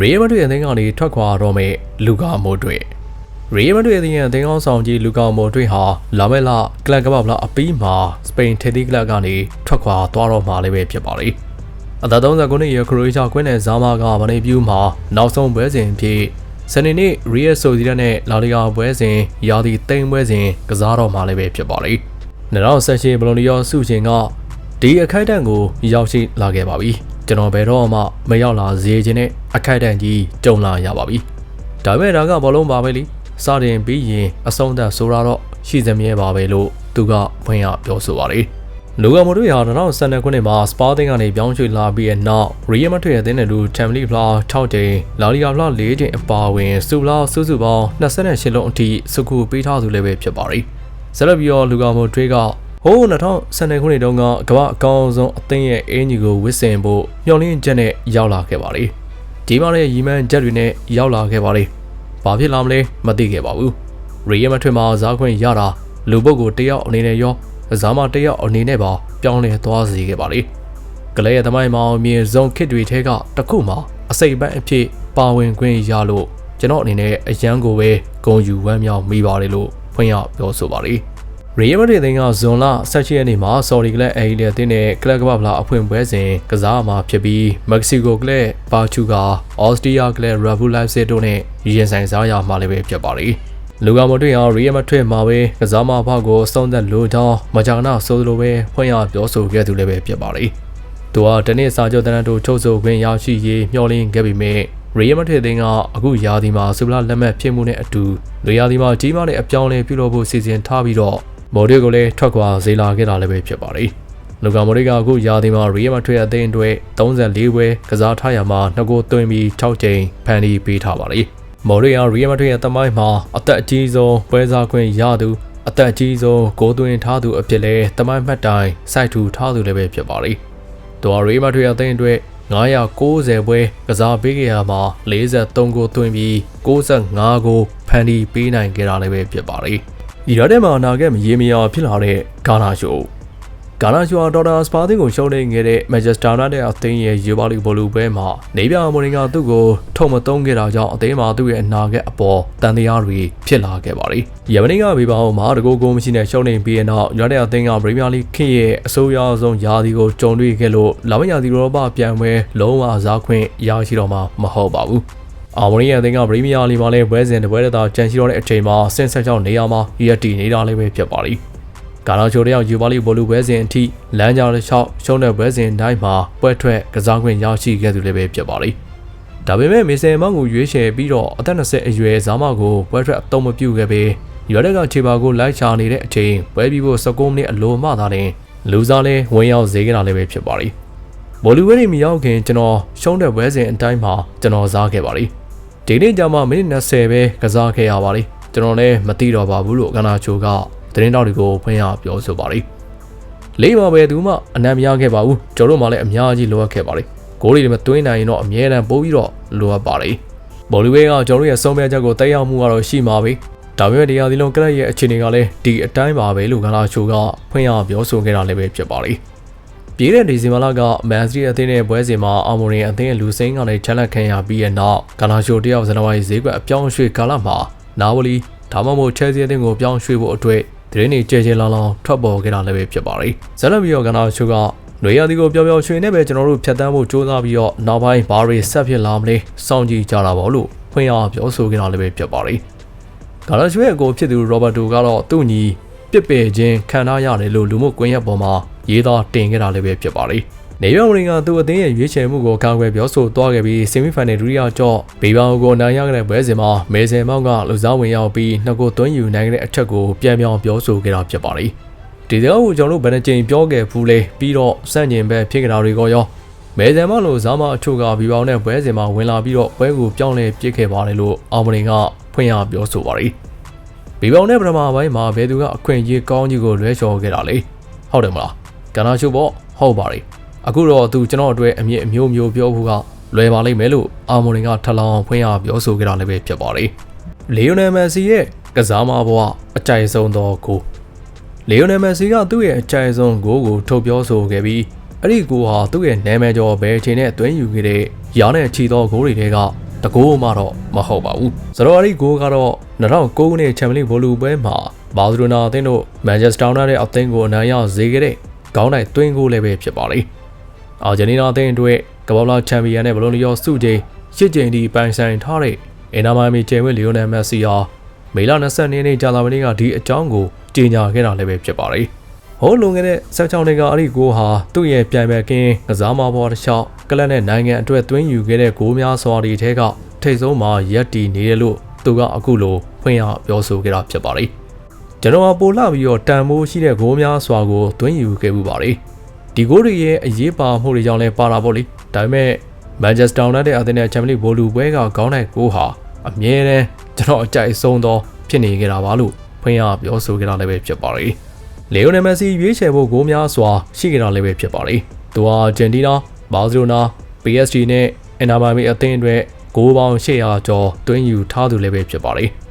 ရီယယ်မက်ဒရစ်အသင်းကနေထွက်ခွာတော့မဲ့လူကာမိုတွေရီယယ်မက်ဒရစ်အသင်းရဲ့အသင်းကောင်းဆောင်ကြီးလူကာမိုတွေဟာလာမဲ့လကလပ်ကပ္ပလာအပီးမှာစပိန်ထေဒီကလပ်ကနေထွက်ခွာသွားတော့မှာလည်းပဲဖြစ်ပါလိမ့်အသက်39နှစ်အရွယ်ခရိုအေးရှားကွင်းနဲ့ဇာမာကမနေပြူးမှာနောက်ဆုံးပွဲစဉ်ဖြစ်စနေနေ့ရီယယ်ဆိုစီရက်နဲ့လာလီဂါပွဲစဉ်ရာသီတိမ်ပွဲစဉ်ကစားတော့မှာလည်းပဲဖြစ်ပါလိမ့်2018ဘလိုနီယောစုရှင်ကဒီအခိုက်အတန့်ကိုရောက်ရှိလာခဲ့ပါပြီ ကျွန်တော်ဘယ်တော့မှမရောက်လာစေချင်တဲ့အခိုက်အတန့်ကြီးကြုံလာရပါပြီဒါပေမဲ့ဒါကဘောလုံးပါပဲလीစတင်ပြီးရင်အဆုံးသတ်ဆိုတာတော့ရှိစမြဲပါပဲလို့သူကဖွင့်ရပြောဆိုပါတယ်လူကမိုတို့ရာ2012ခုနှစ်မှာစပါတင်ကနေပြောင်းရွှေ့လာပြီးတဲ့နောက်ရီယယ်မက်ဒရစ်အသင်းနဲ့လူတမ်လီဖလာ6ကြိမ်လာလီဂါဖလာ4ကြိမ်အပါအဝင်စူလာစုစုပေါင်း28လုံးအထိစုခုပေးထားသူလည်းပဲဖြစ်ပါတယ်ဆက်လက်ပြီးတော့လူကမိုတွေက ဟိုး2012ခုနှစ်တုန်းကကမ္ဘာအကောင်းဆုံးအသင်းရဲ့အင်ဂျီကိုဝစ်ဆင်ဖို့မျှော်လင့်ချက်နဲ့ရောက်လာခဲ့ပါတယ်ဒီမှာလည်းရီမန်ချက်တွေနဲ့ရောက်လာခဲ့ပါတယ်ဘာဖြစ်လာမလဲမသိခဲ့ပါဘူးရီယယ်မက်ဒရစ်မှာဇာခွင့်ရတာလူပုတ်ကိုတယောက်အနေနဲ့ရောဇာမတယောက်အနေနဲ့ပါပြောင်းလဲသွားစေခဲ့ပါလေကလေးရဲ့သမိုင်းမှာအမြင့်ဆုံးခစ်တွေထဲကတစ်ခုမှာအစိပ်ပန်းအဖြစ်ပါဝင်ခွင့်ရလို့ကျွန်တော်အနေနဲ့အရန်ကိုပဲဂုံယူဝမ်းမြောက်မိပါတယ်လို့ဖွင့်ရပြောဆိုပါလေ ရီယယ်မက်ဒရစ်အသင်းကဇွန်လ16ရက်နေ့မှာဆော်ဒီကလပ်အေလီအသင်းနဲ့ကလပ်ကပ္ပလာအဖွင့်ပွဲစဉ်ကစားမှာဖြစ်ပြီးမက္ကဆီကိုကလပ်ပါချူကာအော်စတြီးယားကလပ်ရာဘူလိုက်စစ်တို့နဲ့ရင်ဆိုင်စားရမှာလည်းပဲဖြစ်ပါလေလူကမတွေ့အောင်ရီယမထွေမှာပဲကစားမဖောက်ကိုစုံသက်လိုချောင်းမကြာနာဆိုလိုပဲဖွင့်ရပြောဆိုခဲ့သူလည်းပဲဖြစ်ပါလေ။သူကတနေ့စာချုပ်တန်းတို့ချုပ်ဆိုခွင့်ရရှိရေးမျှော်လင့်ခဲ့ပေမဲ့ရီယမထွေတင်ကအခုရာသီမှာဆူလာလက်မှတ်ဖြစ်မှုနဲ့အတူလူရာသီမှာကြီးမားတဲ့အပြောင်းအလဲပြုလုပ်ဖို့စီစဉ်ထားပြီးတော့ မော်ဒယ်ကိုလည်းထွက်ခွာဈေးလာခဲ့တာလည်းပဲဖြစ်ပါလေ။လူကမော်ဒယ်ကအခုရာသီမှာရီယမထွေအသင်းအတွက်34ပွဲကစားထားရမှာနှစ်ကိုသွင်းပြီး6ကြိမ်ဖန်တီးပေးထားပါလေ။မော်ရီယာရီယယ်မက်ဒရစ်ရဲ့တမိုင်းမှာအသက်အကြီးဆုံးပွဲစားခွင့်ရသူအသက်အကြီးဆုံးဂိုးသွင်းထားသူအဖြစ်လဲတမိုင်းမှတ်တိုင်စိုက်ထူထားသူလည်းပဲဖြစ်ပါလိမ့်။ဒေါ်ရီယယ်မက်ဒရစ်အသင်းအတွက်990ပွဲကစားပေးခဲ့ရမှာ43ဂိုးသွင်းပြီး65ဂိုးဖန်တီးပေးနိုင်ခဲ့တာလည်းပဲဖြစ်ပါလိမ့်။ ဒီရတဲ့မှာအနာဂတ်မရေမရာဖြစ်လာတဲ့ဂါနာရှိုးဂါနာချူအာဒေါ်တာစပါသင်းကိုရှုံးနေခဲ့တဲ့မန်ချက်စတာယူနိုက်တက်အသင်းရဲ့ယူပါလီဘောလူပွဲမှာနေပြမိုရင်ကသူ့ကိုထုံမသုံးခဲ့တာကြောင့်အသင်းမှာသူ့ရဲ့အနာဂတ်အပေါ်တန်တရားတွေဖြစ်လာခဲ့ပါတယ်။ယမနီကဘေဘာအောင်မှာတကူကိုမရှိနဲ့ရှုံးနေပြီးတဲ့နောက်ယူနိုက်တက်အသင်းကပရီးမီးယားလိခင်ရဲ့အဆိုးရွားဆုံးယာစီကိုကြုံတွေ့ခဲ့လို့လာမယာစီရောပပြန်ပွဲလုံးဝစားခွင့်ရရှိတော့မှာမဟုတ်ပါဘူး။ အာမေရီယန်အသင်းကပရီးမီးယားလီမှာလည်းပွဲစဉ်တစ်ပွဲတည်းသာကြန့်ရှိတော့တဲ့အချိန်မှာဆင့်ဆက်ကြောင်းနေရာမှာရက်တီနေတာလည်းပဲဖြစ်ပါလိမ့်။ကာလာချိုတယောက်ယူပါလီဘောလူပွဲစဉ်အထိလမ်းကြောင်းတစ်လျှောက်ရှုံးတဲ့ပွဲစဉ်တိုင်းမှာပွဲထွက်ကစားခွင့်ရရှိခဲ့သူလည်းပဲဖြစ်ပါလိမ့်ဒါပေမဲ့မေဆယ်မောင်ကိုရွေးချယ်ပြီးတော့အသက်20အရွယ်ဇာမကိုပွဲထွက်အသုံးမပြုခဲ့ပေရွာတက်ကခြေပါကိုလိုက်ချနေတဲ့အချိန်ပွဲပြီးဖို့19မိနစ်အလိုမှသာလျှင်လူစားလဲဝင်ရောက်ဈေးကြတာလည်းပဲဖြစ်ပါလိမ့်ဘောလူဝဲတွေမရောက်ခင်ကျွန်တော်ရှုံးတဲ့ပွဲစဉ်အတိုင်းမှာကျွန်တော်စားခဲ့ပါလိမ့် ဒီနေ့ကျမှမိနစ်20ပဲကစားခဲ့ရပါလိမ့်ကျွန်တော်လည်းမသိတော့ပါဘူးလို့ကနာချိုကသတင်းတောက်တွေကိုဖွင့်ရပြောဆိုပါလိမ့်လေးပါပဲသူမှအနံ့မရခဲ့ပါဘူးကျွန်တော်တို့မှလည်းအများကြီးလိုအပ်ခဲ့ပါလိမ့်ဂိုးတွေမသွင်းနိုင်ရင်တော့အမြဲတမ်းပိုးပြီးတော့လိုအပ်ပါလိမ့်ဘော်လီဝဲကကျွန်တော်ရဲ့ဆုံးဖြတ်ချက်ကိုတက်ရောက်မှုကတော့ရှိမှာပဲဒါပေမဲ့တရားဒီလုံးကလပ်ရဲ့အခြေအနေကလည်းဒီအတိုင်းပါပဲလို့ကလာချိုကဖွင့်ရပြောဆိုခဲ့တာလည်းပဲဖြစ်ပါလိမ့် ပြည်တဲ့ဒီဇင်ဘာလကမန်စတီအသင်းရဲ့ပွဲစဉ်မှာအာမိုရင်အသင်းရဲ့လူစိမ်းကလည်းချန်လက်ခံရပြီးတဲ့နောက်ကလာချိုတယောက်ဇန်နဝါရီဈေးကွက်အပြောင်းရွှေ့ကာလမှာနာဝလီဒါမှမဟုတ်ချဲစီအသင်းကိုပြောင်းရွှေ့ဖို့အတွက်သတင်းတွေကြဲကြဲလောင်လောင်ထွက်ပေါ်ခဲ့တာလည်းပဲဖြစ်ပါတယ်။ဇလန်ဘီယောကနာချိုကလွေရသည်ကိုပျော်ပျော်ရွှင်နဲ့ပဲကျွန်တော်တို့ဖြတ်တန်းဖို့စ조사ပြီးတော့နောက်ပိုင်းဘာတွေဆက်ဖြစ်လာမလဲစောင့်ကြည့်ကြတာပေါ့လို့ဖွင့်ရပြောဆိုခဲ့တာလည်းပဲဖြစ်ပါတယ်။ဂါလာချွေရဲ့အကိုဖြစ်သူရောဘတ်တိုကတော့သူ့ညီပြစ်ပယ်ခြင်းခံထားရတယ်လို့လူမှုကွန်ရက်ပေါ်မှာ ရေးသားတင်ခဲ့တာလည်းပဲဖြစ်ပါတယ်။နေရမရင်ကသူ့အသင်းရဲ့ရွေးချယ်မှုကိုကာကွယ်ပြောဆိုသွားခဲ့ပြီးဆီမီဖိုင်နယ်ဒုတိယကြော့ဘေဘာကိုနိုင်ရတဲ့ပွဲစဉ်မှာမေဆယ်မောက်ကလူစားဝင်ရောက်ပြီးနှစ်ကိုသွင်းယူနိုင်တဲ့အထက်ကိုပြန်ပြောင်းပြောဆိုခဲ့တာဖြစ်ပါတယ်။ဒီကြောင့်ကျွန်တော်တို့ဘယ်နှကြိမ်ပြောခဲ့ဘူးလဲပြီးတော့စန့်ကျင်ဘက်ဖြစ်ကြတာတွေကိုရောမဲဆယ်မောက်လိုဇာမအချို့ကဘီဘောင်နဲ့ပွဲစဉ်မှာဝင်လာပြီးတော့ပွဲကိုပြောင်းလဲပစ်ခဲ့ပါတယ်လို့အောင်မရင်ကဖွင့်ရပြောဆိုပါတယ်။ဘီဘောင်နဲ့ပထမပိုင်းမှာဘယ်သူကအခွင့်အရေးကောင်းကြီးကိုလွဲချော်ခဲ့တာလဲ။ဟုတ်တယ်မလား။ ကနာချိုပေါ့ဟုတ်ပါတယ်။အခုတော့သူကျွန်တော်အတွက်အမြင့်အမျိုးမျိုးပြောဖို့ကလွယ်ပါလိမ့်မယ်လို့အာမိုရင်ကထလောင်ဖွင့်ရပြောဆိုကြတာလည်းပဲဖြစ်ပါတယ်။လီယိုနယ်မက်ဆီရဲ့ကစားမဘဝအကြိုက်ဆုံးသောဂိုးလီယိုနယ်မက်ဆီကသူ့ရဲ့အကြိုက်ဆုံးဂိုးကိုထုတ်ပြောဆိုခဲ့ပြီးအဲ့ဒီဂိုးဟာသူ့ရဲ့နာမည်ကျော်ဘယ်ချိန်နဲ့အတွင်းယူခဲ့တဲ့ရာနဲ့ချီသောဂိုးတွေထဲကတကိုးမှတော့မဟုတ်ပါဘူးဆိုတော့အဲ့ဒီဂိုးကတော့2009ခုနှစ်ချန်ပီယံလိဘောလုံးပွဲမှာဘာစီလိုနာအသင်းတို့မန်ချက်စတာယူနိုက်တက်အသင်းကိုအနိုင်ရစေခဲ့တဲ့ ခေါင်းတိုက်သွင်းဂိုးလည်းပဲဖြစ်ပါလေအာဂျင်တီးနာအသင်းအတွက်ကမ္ဘာ့ချန်ပီယံနဲ့ဘလိုနီယောစုချိန်ရှစ်ချိန်ထိပိုင်ဆိုင်ထားတဲ့အင်နာမိုင်မီကျယ်ဝဲလီယိုနယ်မက်ဆီဟာမေလ22ရက်နေ့ကြာသပတေးကဒီအကြောင်းကိုကြေညာခဲ့တာလည်းပဲဖြစ်ပါတယ်။ဟိုးလွန်ခဲ့တဲ့16နှစ်ကအဲ့ဒီဂိုးဟာသူ့ရဲ့ပြိုင်ပွဲကင်းကစားမပေါ်တစ်လျှောက်ကလပ်နဲ့နိုင်ငံအတွက်သွင်းယူခဲ့တဲ့ဂိုးများစွာတွေထဲကထိတ်ဆုံးမှာရက်တီနေတယ်လို့သူကအခုလိုဖွင့်ရပြောဆိုခဲ့တာဖြစ်ပါတယ်။ ကျွန်တော်ကပိုလာပြီးတော့တန်မိုးရှိတဲ့ဂိုးများစွာကိုသွင်းယူခဲ့မှုပါတယ်။ဒီဂိုးတွေရဲ့အရေးပါမှုတွေကြောင့်လည်းပါတာပေါ့လေ။ဒါပေမဲ့မန်ချက်စတာယူနိုက်တက်အသင်းနဲ့ချန်ပီယံလိဘောလူပွဲကခေါင်းတိုက်ကိုဟာအမြဲတမ်းကျွန်တော်အကြိုက်ဆုံးသောဖြစ်နေကြတာပါလို့ဖွင့်ရပြောဆိုကြတာလည်းပဲဖြစ်ပါတယ်။လီယိုနယ်မက်ဆီရွေးချယ်ဖို့ဂိုးများစွာရှိကြတာလည်းပဲဖြစ်ပါတယ်။သူဟာဂျန်တီနာ၊ဘာစီလိုနာ၊ PSG နဲ့အင်နာမိုင်မီအသင်းအတွက်ဂိုးပေါင်း800ကျော်တွင်းယူထားသူလည်းပဲဖြစ်ပါတယ်။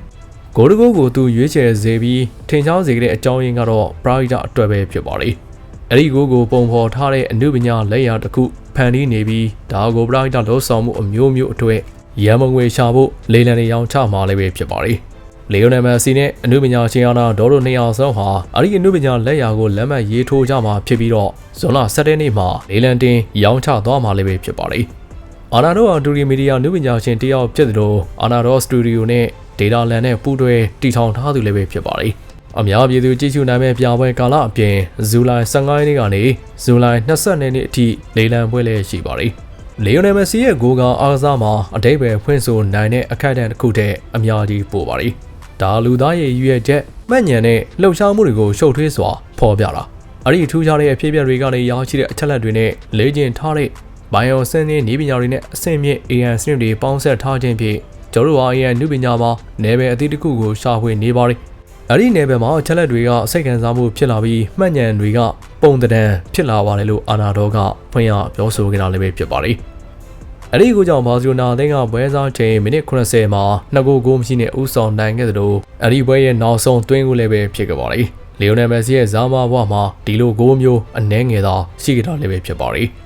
ဂိုးတကူကိုသူရွေးချယ်စေပြီးထင်ရှားစေခဲ့တဲ့အကြောင်းရင်းကတော့ Pride အတွက်ပဲဖြစ်ပါတယ်။အဲ့ဒီဂိုးကိုပုံဖော်ထားတဲ့အမှုပညာလက်ရာတစ်ခုဖန်တီးနေပြီးဒါကိုပရိုက်တာလောဆောင်မှုအမျိုးမျိုးအတွက်ရန်မငွေရှာဖို့လေလံတွေရောင်းချမှာလည်းပဲဖြစ်ပါတယ်။လီယိုနယ်မက်ဆီနဲ့အနုပညာရှင်အာနာဒေါ်တို့နှစ်ယောက်ဆုံးဟာအဲ့ဒီအနုပညာလက်ရာကိုလက်မှတ်ရေးထိုးကြမှာဖြစ်ပြီးတော့ဇွန်လ17နေ့မှာလေလံတင်ရောင်းချသွားမှာလည်းပဲဖြစ်ပါတယ်။အာနာတို့အတူရီမီဒီယာအနုပညာရှင်တယောက်ဖြစ်သလိုအာနာဒေါစတူဒီယိုနဲ့ ဒေတာလန်နဲ့ပူးတွဲတီထောင်ထားသူလည်းပဲဖြစ်ပါတယ်။အများပြည်သူကြည့်ရှုနိုင်မဲ့ပြပွဲကာလအပြင်ဇူလိုင်15ရက်နေ့ကနေဇူလိုင်20ရက်နေ့အထိလေလံပွဲလည်းရှိပါတယ်။လီယိုနယ်မက်ဆီရဲ့ဂိုးကအားကစားမှာအတိတ်ပဲဖွင့်ဆိုနိုင်တဲ့အခိုက်အတန့်တစ်ခုတည်းအများကြီးပို့ပါတယ်။ဒါလူသားရဲ့ရွေချက်မှတ်ဉဏ်နဲ့လှုပ်ရှားမှုတွေကိုရှုပ်ထွေးစွာဖော်ပြတာ။အဲ့ဒီထူးခြားတဲ့အဖြစ်အပျက်တွေကနေရရှိတဲ့အချက်လက်တွေနဲ့လေ့ကျင့်ထားတဲ့ဘိုင်ယိုစင်းနဲ့နေပညာတွေနဲ့အဆင့်မြင့် AI စနစ်တွေပေါင်းစပ်ထားခြင်းဖြင့် ကျတို့ဟာ AI နုပညာမှာနယ်ပယ်အသီးတစ်ခုကိုရှာဖွေနေပါတယ်။အဲ့ဒီနယ်ပယ်မှာအချက်လက်တွေကစိတ်ခံစားမှုဖြစ်လာပြီးမှတ်ဉဏ်တွေကပုံတံဖြစ်လာပါတယ်လို့အာနာဒေါကဖွင့်ရပြောဆိုခဲ့တာလည်းပဲဖြစ်ပါတယ်။အဲ့ဒီကိုကြောင့်ဘာစီလိုနာအသင်းကပွဲစားချိန်မိနစ်80မှာနှစ်ကိုဂိုးမရှိနဲ့ဥဆောင်နိုင်ခဲ့သလိုအဲ့ဒီပွဲရဲ့နောက်ဆုံးသွင်းကိုလည်းပဲဖြစ်ခဲ့ပါတယ်။လီယိုနယ်မက်ဆီရဲ့ဇာမာဘွားမှာဒီလိုဂိုးမျိုးအနှဲငယ်သာရှိခဲ့တာလည်းပဲဖြစ်ပါတယ်။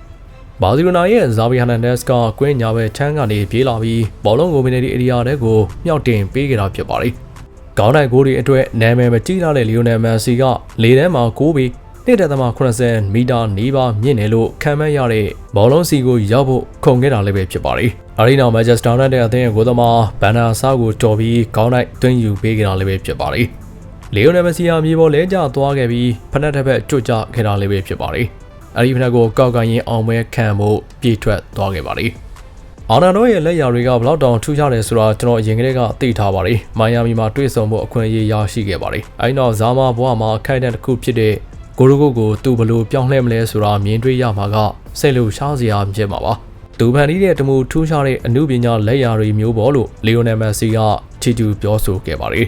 ဘာစီလိုနာရဲ့ဇာဗီဟန်နန်ဒက်စ်ကကွင်းညာဘက်ချမ်းကနေပြေးလာပြီးဘောလုံးကိုမီနီတီအေရီယာထဲကိုမြောက်တင်ပေးခဲ့တာဖြစ်ပါတယ်။ခေါင်းတိုင်ဂိုးတွေအတွက်နာမည်မကြီးလာတဲ့လီယိုနယ်မက်ဆီကလေထဲမှာကိုးပြီး1.80မီတာနီးပါးမြင့်တယ်လို့ခံမှန်းရတဲ့ဘောလုံးစီကိုရောက်ဖို့ခုန်ခဲ့တာလည်းပဲဖြစ်ပါတယ်။အဲဒီနောက်မန်ချက်စတာယူနိုက်တက်အသင်းရဲ့ဂိုးသမားဘန်နာဆာကိုတော်ပြီးခေါင်းတိုင်တွင်းယူပေးခဲ့တာလည်းပဲဖြစ်ပါတယ်။လီယိုနယ်မက်ဆီဟာမြေပေါ်လဲကျသွားခဲ့ပြီးဖနက်တစ်ဖက်ကျွတ်ကျခဲ့တာလည်းပဲဖြစ်ပါတယ်။ အဲဒီဖနက်ကိုကောက်ကန်ရင်အောင်ပွဲခံဖို့ပြေးထွက်သွားခဲ့ပါတယ်။အာနာနိုရဲ့လက်ရာတွေကဘလောက်တောင်ထူးခြားတယ်ဆိုတာကျွန်တော်အရင်ကတည်းကသိထားပါတယ်။မိုင်ယာမီမှာတွေ့ဆုံဖို့အခွင့်အရေးရရှိခဲ့ပါတယ်။အဲဒီနောက်ဇာမာဘွားမှာခိုက်တဲ့တစ်ခုဖြစ်တဲ့ကိုရိုကိုကိုသူဘလို့ပြောင်းလဲမလဲဆိုတာမြင်တွေ့ရမှာကစိတ်လှရှားစရာဖြစ်မှာပါသူဖန်တီးတဲ့တမူထူးခြားတဲ့အမှုပညာလက်ရာတွေမျိုးပေါ်လို့လီယိုနယ်မက်ဆီကချီတူပြောဆိုခဲ့ပါတယ်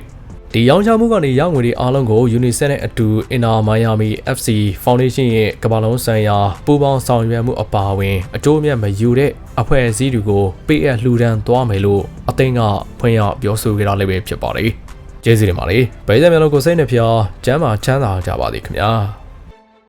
ဒီရောင်းချမှုကနေရငွေတွေအားလုံးကို UNICEF နဲ့အတူ Inter Miami FC Foundation ရဲ့ကမ္ဘာလုံးဆိုင်ရာပူးပေါင်းဆောင်ရွက်မှုအပါအဝင်အကျိုးအမြတ်မယူတဲ့အဖွဲ့အစည်းတွေကိုပေးအပ်လှူဒန်းသွားမယ်လို့အသိန်းကဖွင့်ရပြောဆိုခဲ့တာလည်းပဲဖြစ်ပါတယ်။ကျေးဇူးတင်ပါတယ်။ဗိဇာမျိုးလုံးကိုစိတ်နှဖျားကျမ်းမာချမ်းသာကြပါသည်ခင်ဗျာ။